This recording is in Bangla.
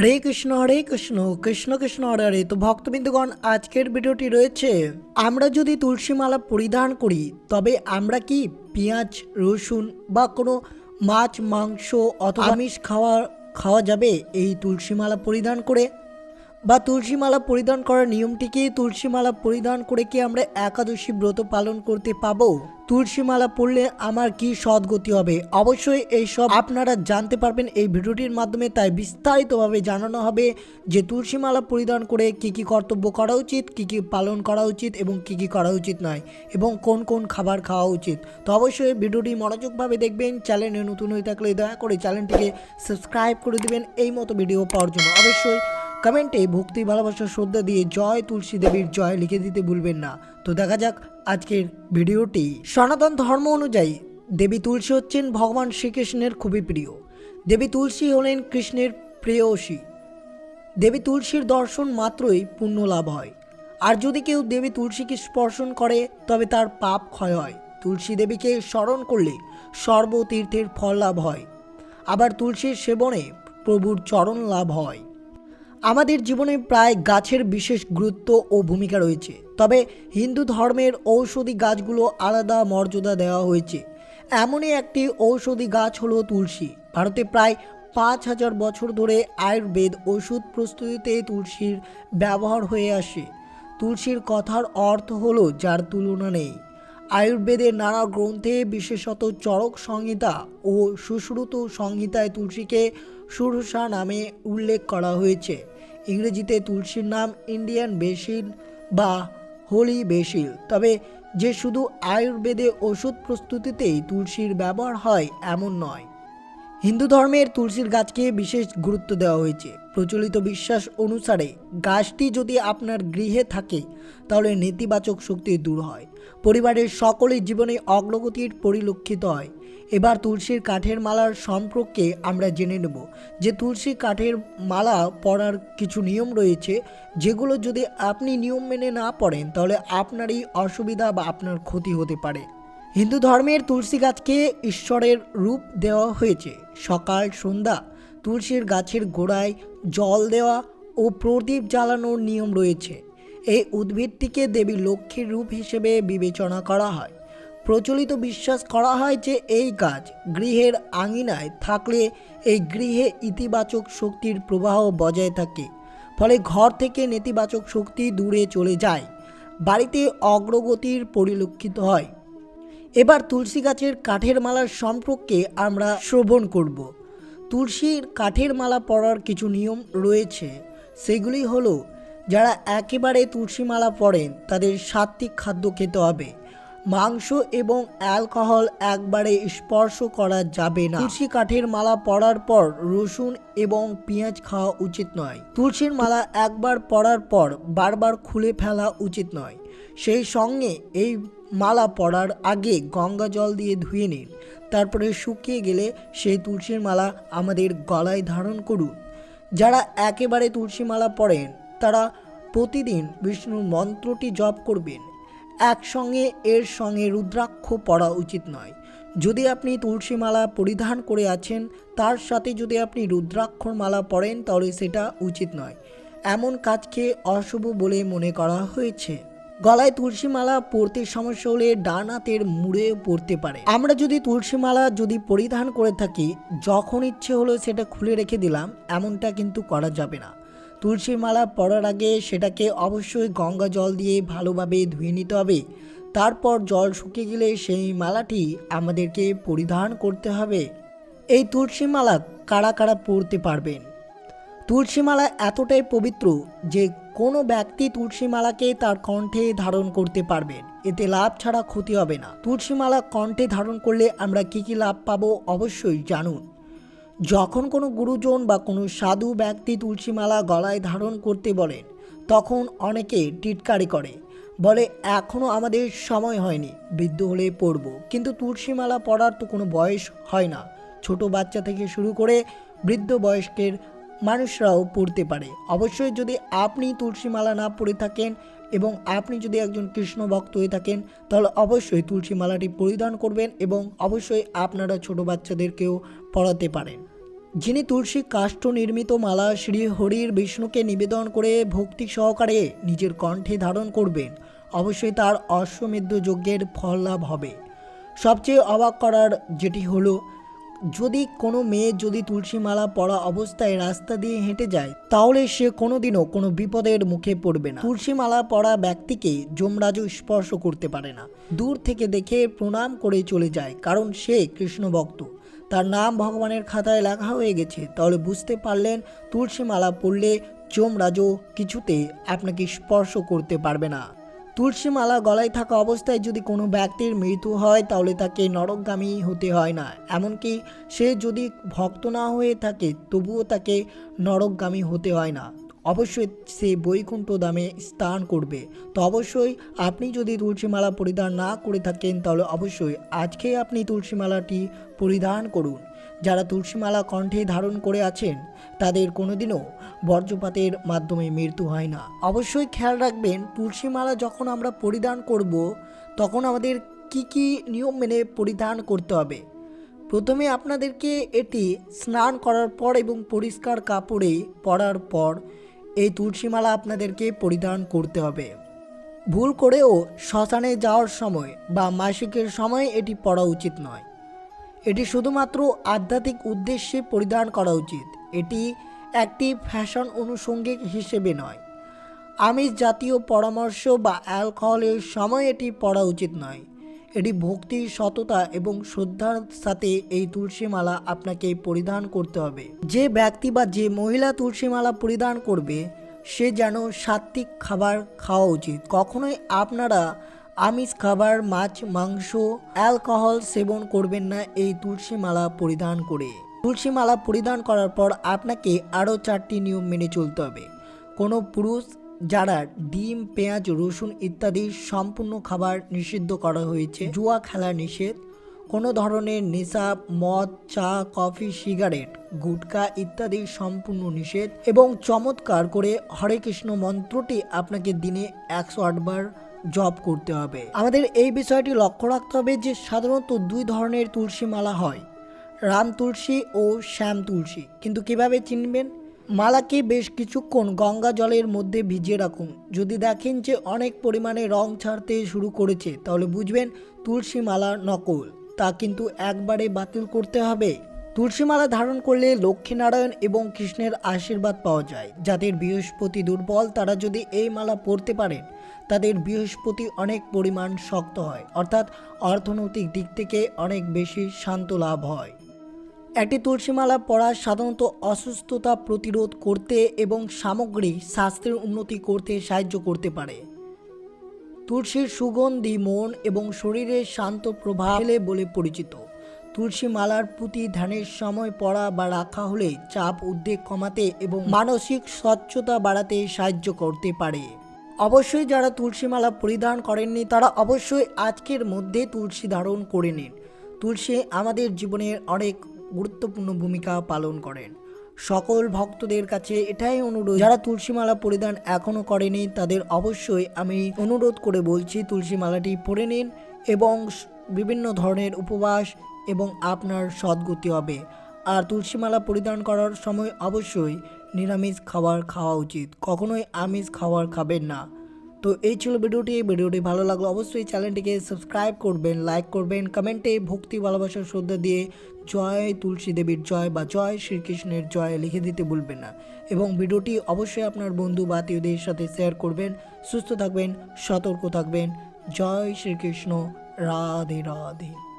হরে কৃষ্ণ হরে কৃষ্ণ কৃষ্ণ কৃষ্ণ, হরে হরে। তো ভক্তবিন্দুগণ, আজকের ভিডিওটি রয়েছে, আমরা যদি তুলসী মালা পরিধান করি, তবে আমরা কি পেঁয়াজ, রসুন বা কোনো মাছ, মাংস অথবা আমিষ খাওয়া খাওয়া যাবে? এই তুলসী মালা পরিধান করে বা তুলসীমালা পরিধান করার নিয়মটি কি? তুলসী মালা পরিধান করে কি আমরা একাদশী ব্রত পালন করতে পাবো? তুলসীমালা পড়লে আমার কি সদ্গতি হবে? অবশ্যই এই সব আপনারা জানতে পারবেন এই ভিডিওটির মাধ্যমে, তাই বিস্তারিতভাবে জানানো হবে যে তুলসীমালা পরিধান করে কি কি কর্তব্য করা উচিত, কি কি পালন করা উচিত এবং কি কি করা উচিত নয় এবং কোন কোন খাবার খাওয়া উচিত। তো অবশ্যই ভিডিওটি মনোযোগভাবে দেখবেন, চ্যানেলে নতুন হয়ে থাকলে দয়া করে চ্যানেলটিকে সাবস্ক্রাইব করে দেবেন, এই মতো ভিডিও পাওয়ার জন্য। অবশ্যই কমেন্টে ভক্তি, ভালোবাসা, শ্রদ্ধা দিয়ে জয় তুলসী দেবীর জয় লিখে দিতে ভুলবেন না। তো দেখা যাক আজকের ভিডিওটি। সনাতন ধর্ম অনুযায়ী দেবী তুলসী হচ্ছেন ভগবান শ্রীকৃষ্ণের খুবই প্রিয়। দেবী তুলসী হলেন কৃষ্ণের প্রেয়সী। দেবী তুলসীর দর্শন মাত্রই পুণ্য লাভ হয়। আর যদি কেউ দেবী তুলসীকে স্পর্শন করে, তবে তার পাপ ক্ষয় হয়। তুলসী দেবীকে স্মরণ করলে সর্বতীর্থের ফল লাভ হয়। আবার তুলসীর সেবনে প্রভুর চরণ লাভ হয়। আমাদের জীবনে প্রায় গাছের বিশেষ গুরুত্ব ও ভূমিকা রয়েছে। তবে হিন্দু ধর্মের ঔষধি গাছগুলো আলাদা মর্যাদা দেওয়া হয়েছে। এমনই একটি ঔষধি গাছ হলো তুলসী। ভারতে প্রায় পাঁচ হাজার বছর ধরে আয়ুর্বেদ ওষুধ প্রস্তুতিতে তুলসীর ব্যবহার হয়ে আসে। তুলসীর কথার অর্থ হলো যার তুলনা নেই। আয়ুর্বেদের নানা গ্রন্থে বিশেষত চরক সংহিতা ও সুশ্রুত সংহিতায় তুলসীকে সুরসা নামে উল্লেখ করা হয়েছে। ইংরেজিতে তুলসীর নাম ইন্ডিয়ান বেসিল বা হোলি বেসিল। তবে যে শুধু আয়ুর্বেদে ওষুধ প্রস্তুতিতেই তুলসীর ব্যবহার হয়, এমন নয়। হিন্দু ধর্মের তুলসীর গাছকে বিশেষ গুরুত্ব দেওয়া হয়েছে। প্রচলিত বিশ্বাস অনুসারে গাছটি যদি আপনার গৃহে থাকে, তাহলে নেতিবাচক শক্তি দূর হয়। পরিবারের সকলের জীবনে অগ্রগতির পরিলক্ষিত হয়। এবার তুলসীর কাঠের মালার সম্পর্কে আমরা জেনে নেব যে তুলসী কাঠের মালা পরার কিছু নিয়ম রয়েছে, যেগুলো যদি আপনি নিয়ম মেনে না পড়েন, তাহলে আপনারই অসুবিধা বা আপনার ক্ষতি হতে পারে। হিন্দু ধর্মের তুলসী গাছকে ঈশ্বরের রূপ দেওয়া হয়েছে। সকাল, সন্ধ্যা তুলসীর গাছের গোড়ায় জল দেওয়া ও প্রদীপ জ্বালানোর নিয়ম রয়েছে। এই উদ্ভিদটিকে দেবী লক্ষ্মীর রূপ হিসেবে বিবেচনা করা হয়। প্রচলিত বিশ্বাস করা হয় যে এই গাছ গৃহের আঙিনায় থাকলে এই গৃহে ইতিবাচক শক্তির প্রবাহ বজায় থাকে, ফলে ঘর থেকে নেতিবাচক শক্তি দূরে চলে যায়, বাড়িতে অগ্রগতির পরিলক্ষিত হয়। এবার তুলসী গাছের কাঠের মালার সম্পর্কে আমরা শ্রবণ করব। তুলসীর কাঠের মালা পরার কিছু নিয়ম রয়েছে। সেগুলি হলো, যারা একেবারে তুলসী মালা পরেন, তাদের সাত্বিক খাদ্য খেতে হবে। মাংস এবং অ্যালকোহল একবারে স্পর্শ করা যাবে না। তুলসী কাঠের মালা পরার পর রসুন এবং পেঁয়াজ খাওয়া উচিত নয়। তুলসীর মালা একবার পরার পর বারবার খুলে ফেলা উচিত নয়। সেই সঙ্গে এই মালা পরার আগে গঙ্গা জল দিয়ে ধুয়ে নিন। তারপরে শুকিয়ে গেলে সেই তুলসীর মালা আমাদের গলায় ধারণ করুন। যারা একেবারে তুলসী মালা পরেন, তারা প্রতিদিন বিষ্ণুর মন্ত্রটি জপ করবেন। একসঙ্গে এর সঙ্গে রুদ্রাক্ষ পরা উচিত নয়। যদি আপনি তুলসী মালা পরিধান করে আছেন, তার সাথে যদি আপনি রুদ্রাক্ষর মালা পরেন, তাহলে সেটা উচিত নয়। এমন কাজকে অশুভ বলে মনে করা হয়েছে। গলায় তুলসী মালা পরতে সমস্যা হলে ডান হাতের মুড়ে পড়তে পারে। আমরা যদি তুলসী মালা যদি পরিধান করে থাকি, যখন ইচ্ছে হলো সেটা খুলে রেখে দিলাম, এমনটা কিন্তু করা যাবে না। তুলসী মালা পরার আগে সেটাকে অবশ্যই গঙ্গা জল দিয়ে ভালোভাবে ধুয়ে নিতে হবে। তারপর জল শুকিয়ে গেলে সেই মালাটি আমাদেরকে পরিধান করতে হবে। এই তুলসী মালা কারা কারা পরতে পারবেন? তুলসী মালা এতটাই পবিত্র যে কোনো ব্যক্তি তুলসীমালাকে তার কণ্ঠে ধারণ করতে পারবেন এতে লাভ ছাড়া ক্ষতি হবে না। তুলসীমালা কণ্ঠে ধারণ করলে আমরা কি কি লাভ পাবো অবশ্যই জানুন। যখন কোনো গুরুজন বা কোনো সাধু ব্যক্তি তুলসীমালা গলায় ধারণ করতে বলেন, তখন অনেকে টিটকারি করে, বলে এখনও আমাদের সময় হয়নি, বৃদ্ধ হলে পড়ব। কিন্তু তুলসীমালা পড়ার তো কোনো বয়স হয় না। ছোট বাচ্চা থেকে শুরু করে বৃদ্ধ বয়স্কের মানুষরাও পড়তে পারে। অবশ্যই যদি আপনি তুলসী মালা না পড়ে থাকেন এবং আপনি যদি একজন কৃষ্ণ ভক্ত হয়ে থাকেন, তাহলে অবশ্যই তুলসী মালাটি পরিধান করবেন এবং অবশ্যই আপনারা ছোট বাচ্চাদেরকেও পড়াতে পারেন। যিনি তুলসী কাষ্ঠ নির্মিত মালা শ্রী হরির বিষ্ণুকে নিবেদন করে ভক্তি সহকারে নিজের কণ্ঠে ধারণ করবেন, অবশ্যই তার অশ্বমেধ যজ্ঞের ফল লাভ হবে। সবচেয়ে অবাক করার যেটি হলো যদি কোনো মেয়ে যদি তুলসী মালা পরা অবস্থায় রাস্তা দিয়ে হেঁটে যায়, তাহলে সে কোনোদিনও কোনো বিপদের মুখে পড়বে না। তুলসী মালা পরা ব্যক্তিকে যমরাজও স্পর্শ করতে পারে না। দূর থেকে দেখে প্রণাম করে চলে যায়, কারণ সে কৃষ্ণ ভক্ত। তার নাম ভগবানের খাতায় লেখা হয়ে গেছে। তাহলে বুঝতে পারলেন তুলসী মালা পড়লে যমরাজও কিছুতে আপনাকে স্পর্শ করতে পারবে না। তুলসী মালা গলায় থাকা অবস্থায় যদি কোনো ব্যক্তির মৃত্যু হয়, তাহলে তাকে নরকগামী হতে হয় না। এমনকি সে যদি ভক্ত না হয়ে থাকে, তবুও তাকে নরকগামী হতে হয় না। অবশ্যই সে বৈকুণ্ঠ দামে স্থান করবে। তো অবশ্যই আপনি যদি তুলসী মালা পরিধান না করে থাকেন, তাহলে অবশ্যই আজকে আপনি তুলসী মালাটি পরিধান করুন। যারা তুলসীমালা কণ্ঠে ধারণ করে আছেন, তাদের কোনোদিনও বর্জ্যপাতের মাধ্যমে মৃত্যু হয় না। অবশ্যই খেয়াল রাখবেন, তুলসীমালা যখন আমরা পরিধান করব, তখন আমাদের কি কি নিয়ম মেনে পরিধান করতে হবে। প্রথমে আপনাদেরকে এটি স্নান করার পর এবং পরিষ্কার কাপড়ে পরার পর এই তুলসীমালা আপনাদেরকে পরিধান করতে হবে। ভুল করেও শ্মশানে যাওয়ার সময় বা মাসিকের সময় এটি পরা উচিত নয়। এটি শুধুমাত্র আধ্যাত্মিক উদ্দেশ্যে পরিধান করা উচিত। এটি একটি ফ্যাশন অনুষঙ্গিক হিসেবে নয়। আমিষ জাতীয় পরামর্শ বা অ্যালকোহলের সময় এটি পড়া উচিত নয়। এটি ভক্তি, সততা এবং শ্রদ্ধার সাথে এই তুলসীমালা আপনাকে পরিধান করতে হবে। যে ব্যক্তি বা যে মহিলা তুলসী মালা পরিধান করবে, সে যেন সাত্বিক খাবার খাওয়া উচিত। কখনোই আপনারা আমিষ খাবার, মাছ, মাংস, অ্যালকোহল সেবন করবেন না এই তুলসী মালা পরিধান করে। তুলসী মালা পরিধান করার পর আপনাকে আরও চারটি নিয়ম মেনে চলতে হবে। কোনো পুরুষ, যারা ডিম, পেঁয়াজ, রসুন ইত্যাদি সম্পূর্ণ খাবার নিষিদ্ধ করা হয়েছে, জুয়া খেলা নিষেধ, কোনো ধরনের নেশা মদ, চা, কফি, সিগারেট, গুটকা ইত্যাদি সম্পূর্ণ নিষেধ এবং চমৎকার করে হরে কৃষ্ণ মন্ত্রটি আপনাকে দিনে একশো আটবার জপ করতে হবে। আমাদের এই বিষয়টি লক্ষ্য রাখতে হবে যে সাধারণত দুই ধরনের তুলসী মালা হয়, রাম তুলসী ও শ্যাম তুলসী। কিন্তু কীভাবে চিনবেন? মালাকে বেশ কিছুক্ষণ গঙ্গা জলের মধ্যে ভিজিয়ে রাখুন। যদি দেখেন যে অনেক পরিমাণে রং ছাড়তে শুরু করেছে, তাহলে বুঝবেন তুলসী মালা নকল। তা কিন্তু একবারে বাতিল করতে হবে। তুলসী মালা ধারণ করলে লক্ষ্মীনারায়ণ এবং কৃষ্ণের আশীর্বাদ পাওয়া যায়। যাদের বৃহস্পতি দুর্বল, তারা যদি এই মালা পরতে পারেন, তাদের বৃহস্পতি অনেক পরিমাণ শক্ত হয়। অর্থাৎ অর্থনৈতিক দিক থেকে অনেক বেশি শান্ত লাভ হয়। একটি তুলসীমালা পড়া সাধারণত অসুস্থতা প্রতিরোধ করতে এবং সামগ্রিক স্বাস্থ্যের উন্নতি করতে সাহায্য করতে পারে। তুলসীর সুগন্ধি, মন এবং শরীরের শান্ত প্রভাব বলে পরিচিত। তুলসী মালার প্রতি ধ্যানের সময় পড়া বা রাখা হলে চাপ উদ্বেগ কমাতে এবং মানসিক স্বচ্ছতা বাড়াতে সাহায্য করতে পারে। অবশ্যই যারা তুলসী মালা পরিধান করেননি, তারা অবশ্যই আজকের মধ্যে তুলসী ধারণ করে নিন। তুলসী আমাদের জীবনের অনেক গুরুত্বপূর্ণ ভূমিকা পালন করেন। সকল ভক্তদের কাছে এটাই অনুরোধ, যারা তুলসী মালা পরিধান এখনও করেনি, তাদের অবশ্যই আমি অনুরোধ করে বলছি তুলসী মালাটি পরে নিন এবং বিভিন্ন ধরনের উপবাস এবং আপনার সদ্গতি হবে। আর তুলসীমালা পরিধান করার সময় অবশ্যই নিরামিষ খাবার খাওয়া উচিত। কখনোই আমিষ খাবার খাবেন না। তো এই ছিল ভিডিওটি। ভিডিওটি ভালো লাগল অবশ্যই চ্যানেলটিকে সাবস্ক্রাইব করবেন, লাইক করবেন, কমেন্টে ভক্তি, ভালোবাসার শ্রদ্ধা দিয়ে জয় তুলসী দেবীর জয় বা জয় শ্রীকৃষ্ণের জয় লিখে দিতে ভুলবেন না। এবং ভিডিওটি অবশ্যই আপনার বন্ধু বা আত্মীয়দের সাথে শেয়ার করবেন। সুস্থ থাকবেন, সতর্ক থাকবেন। জয় শ্রীকৃষ্ণ। राधे राधे।